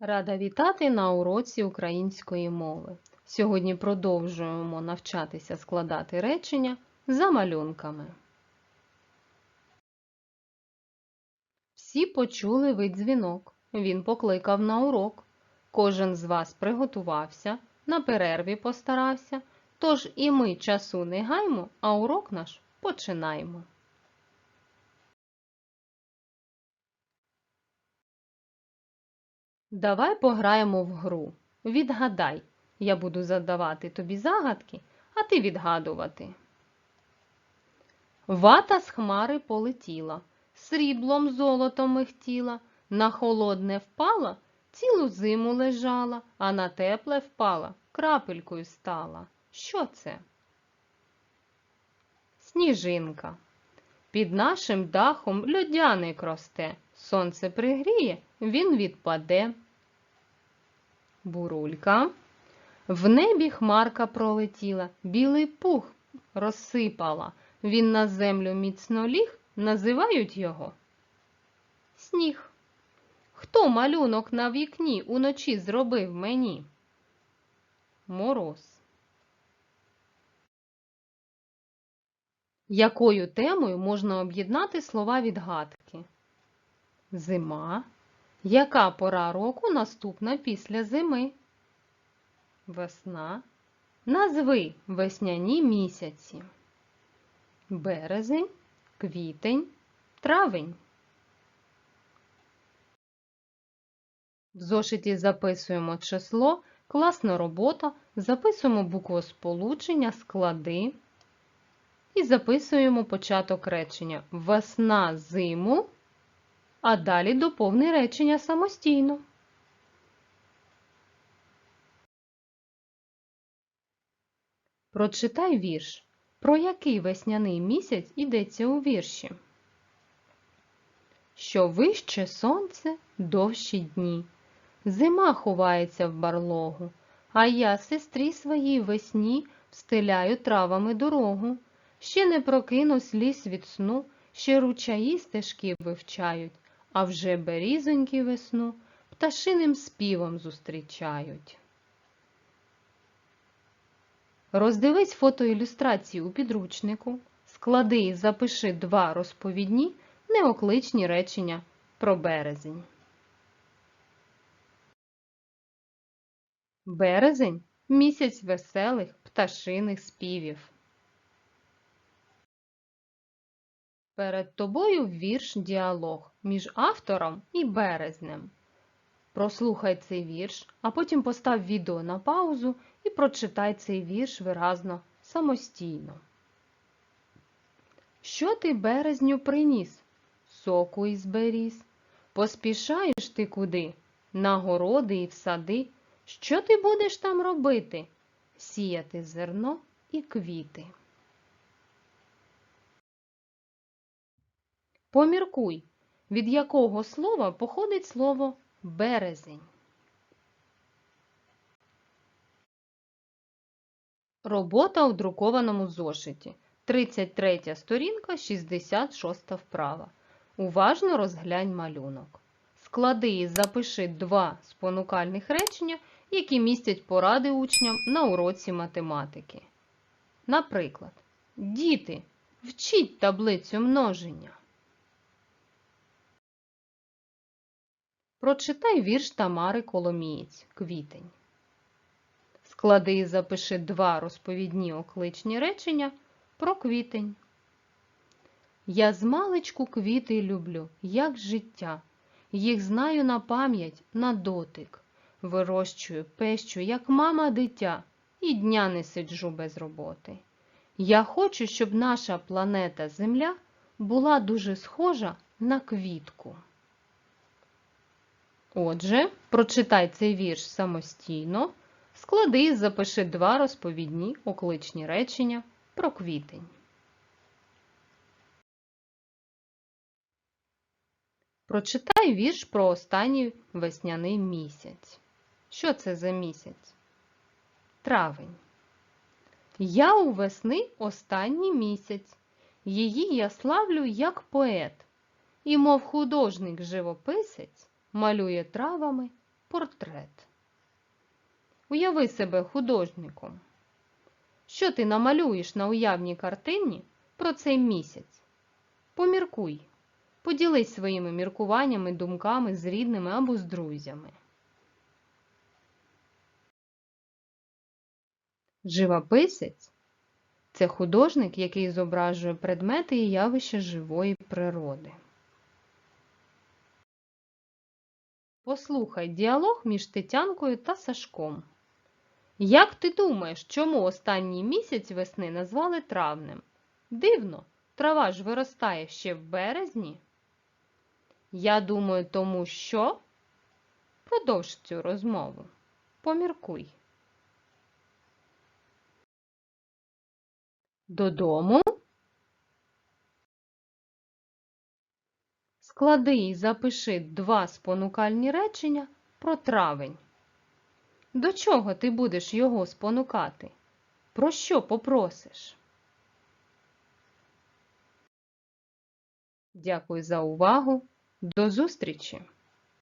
Рада вітати на уроці української мови. Сьогодні продовжуємо навчатися складати речення за малюнками. Всі почули вид дзвінок. Він покликав на урок. Кожен з вас приготувався, на перерві постарався. Тож і ми часу не гаймо, а урок наш починаємо. Давай пограємо в гру. Відгадай. Я буду задавати тобі загадки, а ти відгадувати. Вата з хмари полетіла, сріблом золотом михтіла, на холодне впала, цілу зиму лежала, а на тепле впала, крапелькою стала. Що це? Сніжинка. Під нашим дахом льодяник росте. Сонце пригріє, він відпаде. Бурулька. В небі хмарка пролетіла, білий пух розсипала. Він на землю міцно ліг, називають його сніг. Хто малюнок на вікні уночі зробив мені? Мороз. Якою темою можна об'єднати слова відгадки? Зима. Яка пора року наступна після зими? Весна. Назви весняні місяці. Березень, квітень, травень. В зошиті записуємо число, класна робота, записуємо буквосполучення, склади і записуємо початок речення Весна зиму, а далі доповни речення самостійно. Прочитай вірш. Про який весняний місяць йдеться у вірші? Що вище сонце довші дні. Зима ховається в барлогу, а я сестрі своїй весні встиляю травами дорогу. Ще не прокинусь ліс від сну, ще ручаї стежки вивчають, а вже берізоньки весну пташиним співом зустрічають. Роздивись фотоілюстрації у підручнику, склади і запиши два розповідні неокличні речення про березень. Березень місяць веселих пташиних співів. Перед тобою вірш діалог між автором і березнем. Прослухай цей вірш, а потім постав відео на паузу і прочитай цей вірш виразно самостійно. Що ти березню приніс? Соку із беріз. Поспішаєш ти куди? На городи і в сади. Що ти будеш там робити? Сіяти зерно і квіти. Поміркуй, від якого слова походить слово березень. Робота у друкованому зошиті. 33 сторінка, 66 вправа. Уважно розглянь малюнок. Склади і запиши два спонукальних речення, які містять поради учням на уроці математики. Наприклад, діти, вчіть таблицю множення. Прочитай вірш Тамари Коломієць Квітень. Склади і запиши два розповідні окличні речення про квітень. Я змалечку квіти люблю, як життя. Їх знаю на пам'ять, на дотик. Вирощую, пещу, як мама дитя, і дня не сиджу без роботи. Я хочу, щоб наша планета Земля була дуже схожа на квітку. Отже, прочитай цей вірш самостійно, склади і запиши два розповідні окличні речення про квітень. Прочитай вірш про останній весняний місяць. Що це за місяць? Травень. Я у весни останній місяць. Її я славлю як поет. І, мов художник-живописець, малює травами портрет. Уяви себе художником. Що ти намалюєш на уявній картині про цей місяць? Поміркуй, поділись своїми міркуваннями, думками з рідними або з друзями. Живописець це художник, який зображує предмети і явища живої природи. Послухай діалог між Тетянкою та Сашком. Як ти думаєш, чому останній місяць весни назвали травнем? Дивно, трава ж виростає ще в березні. Я думаю, тому що. Продовж цю розмову. Поміркуй. Додому. Склади і запиши два спонукальні речення про травень. До чого ти будеш його спонукати? Про що попросиш? Дякую за увагу. До зустрічі!